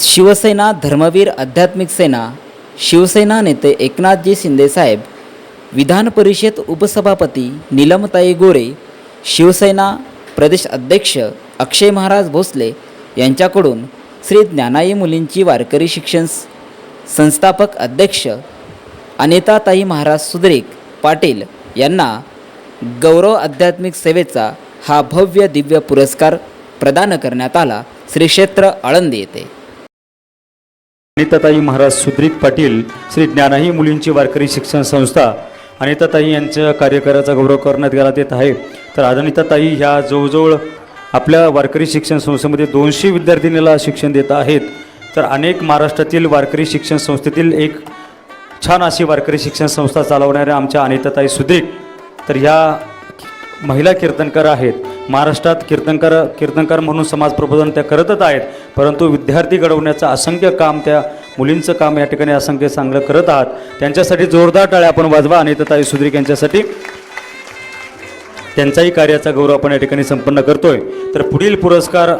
शिवसेना धर्मवीर आध्यात्मिक सेना शिवसेना नेते एकनाथजी शिंदेसाहेब विधान परिषद उपसभापती नीलमताई गोरे शिवसेना प्रदेश अध्यक्ष अक्षय महाराज भोसले यांच्याकडून श्री ज्ञानाई मुलींची वारकरी शिक्षण संस्थापक अध्यक्ष अनिताताई महाराज सुद्रिक पाटील यांना गौरव आध्यात्मिक सेवेचा हा भव्य दिव्य पुरस्कार प्रदान करण्यात आला. श्री क्षेत्र आळंदी येथे. अनिताताई महाराज सुद्रिक पाटील श्री ज्ञानाही मुलींची वारकरी शिक्षण संस्था अनिताताई यांच्या कार्यकाराचा गौरव करण्यात गेला देत आहे. तर अनिताताई ह्या जवळजवळ आपल्या वारकरी शिक्षण संस्थेमध्ये दोनशे विद्यार्थिनीला शिक्षण देत आहेत. तर अनेक महाराष्ट्रातील वारकरी शिक्षण संस्थेतील एक छान अशी वारकरी शिक्षण संस्था चालवणाऱ्या आमच्या अनिताताई सुद्रिक तर ह्या महिला कीर्तनकार आहेत. महाराष्ट्रात कीर्तनकार कीर्तनकार म्हणून समाज प्रबोधन त्या करतच आहेत. परंतु विद्यार्थी घडवण्याचं असंख्य काम त्या मुलींचं काम या ठिकाणी असंख्य चांगलं करत आहात. त्यांच्यासाठी जोरदार टाळ्या आपण वाजवा. अनिताताई सुद्रिक यांच्यासाठी त्यांचाही कार्याचा गौरव आपण या ठिकाणी संपन्न करतोय. तर पुढील पुरस्कार